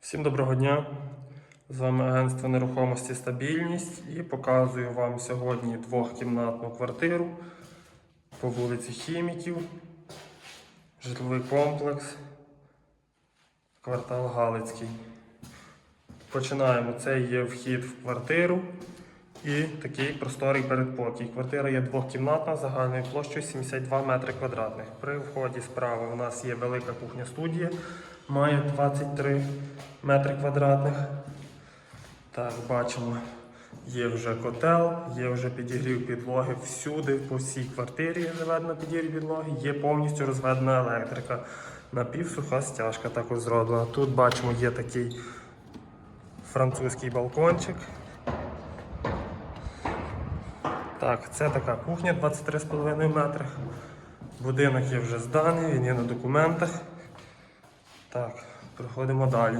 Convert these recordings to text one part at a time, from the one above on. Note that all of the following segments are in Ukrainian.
Всім доброго дня! З вами агентство нерухомості Стабільність і показую вам сьогодні двохкімнатну квартиру по вулиці Хіміків, житловий комплекс, квартал Галицький. Починаємо. Це є вхід в квартиру і такий просторий передпокій. Квартира є двохкімнатна загальною площею 72 метри квадратних. При вході справа у нас є велика кухня-студія, має 23 метри квадратних. Так, бачимо, є вже котел, є вже підігрів підлоги всюди, по всій квартирі є підігрів підлоги, є повністю розведена електрика. Напівсуха стяжка також зроблена. Тут бачимо, є такий французький балкончик. Так, це така кухня 23,5 метри. Будинок є вже зданий, він є на документах. Так, проходимо далі.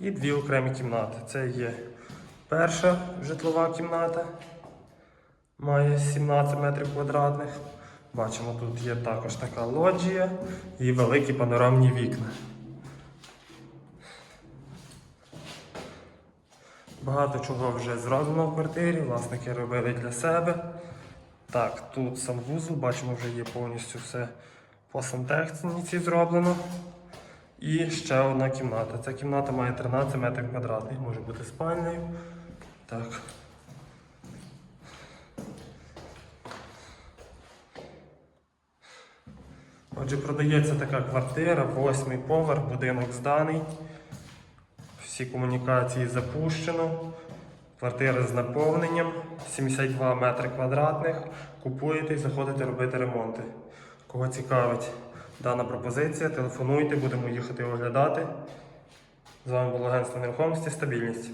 І дві окремі кімнати. Це є перша житлова кімната. Має 17 метрів квадратних. Бачимо, тут є також така лоджія і великі панорамні вікна. Багато чого вже зроблено в квартирі, власники робили для себе. Так, тут санвузол, бачимо, вже є повністю все по сантехніці зроблено. І ще одна кімната. Ця кімната має 13 метрів квадратних, може бути спальнею. Так. Отже, продається така квартира, восьмий поверх, будинок зданий. Всі комунікації запущено. Квартира з наповненням, 72 метри квадратних. Купуєте і заходите робити ремонти. Кого цікавить дана пропозиція, телефонуйте, будемо їхати оглядати. З вами було агентство нерухомості Стабільність.